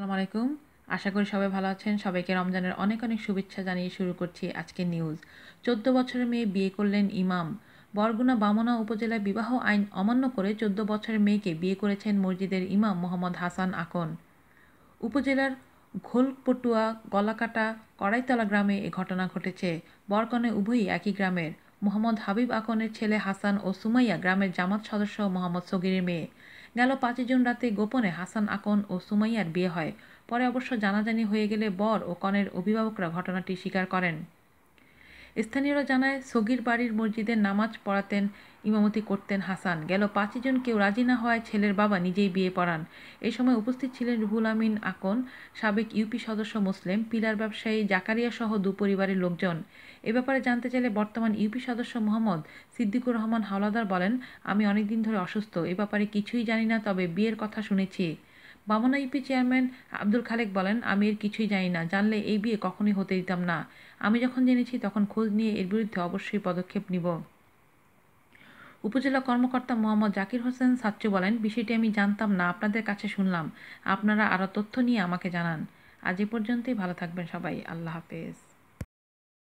আসসালামু আলাইকুম। আশা করি সবাই ভালো আছেন। সবাইকে রমজানের অনেক অনেক শুভেচ্ছা জানিয়ে শুরু করছি আজকের নিউজ চোদ্দ বছরের মেয়ে বিয়ে করলেন ইমাম। বরগুনা বামনা উপজেলায় বিবাহ আইন অমান্য করে চোদ্দ বছরের মেয়েকে বিয়ে করেছেন মসজিদের ইমাম মোহাম্মদ হাসান আকন। উপজেলার ঘোলপটুয়া, গলাকাটা, কড়াইতলা গ্রামে এ ঘটনা ঘটেছে। বরকনে উভয়ই একই গ্রামের। মোহাম্মদ হাবিব আকনের ছেলে হাসান ও সুমাইয়া গ্রামের জামাত সদস্য মোহাম্মদ সগিরের মেয়ে। গেল পাঁচই জুন রাতে গোপনে হাসান আকন ও সুমাইয়ার বিয়ে হয়। পরে অবশ্য জানাজানি হয়ে গেলে বর ও কনের অভিভাবকরা ঘটনাটি স্বীকার করেন। স্থানীয়রা জানায়, সগির বাড়ির মসজিদে নামাজ পড়াতেন, ইমামতি করতেন হাসান। গেল পাঁচই জন কেউ রাজি না হওয়ায় ছেলের বাবা নিজেই বিয়ে পড়ান। এ সময় উপস্থিত ছিলেন রুহুল আমিন আকন, সাবেক ইউপি সদস্য মুসলিম, পিলার ব্যবসায়ী জাকারিয়া সহ দু পরিবারের লোকজন। এ ব্যাপারে জানতে চাইলে বর্তমান ইউপি সদস্য মোহাম্মদ সিদ্দিকুর রহমান হাওলাদার বলেন, আমি অনেকদিন ধরে অসুস্থ, এ ব্যাপারে কিছুই জানি না, তবে বিয়ের কথা শুনেছি। বামনা ইউপি চেয়ারম্যান আব্দুল খালেক বলেন, আমি এর কিছুই জানি না। জানলে এই বিয়ে কখনই হতে দিতাম না। আমি যখন জেনেছি তখন খোঁজ নিয়ে এর বিরুদ্ধে অবশ্যই পদক্ষেপ নিব। উপজেলা কর্মকর্তা মোহাম্মদ জাকির হোসেন সাচ্চু বলেন, বিষয়টি আমি জানতাম না। আপনাদের কাছে শুনলাম। আপনারা আরও তথ্য নিয়ে আমাকে জানান। আজ এ পর্যন্তই। ভালো থাকবেন সবাই। আল্লাহ হাফেজ।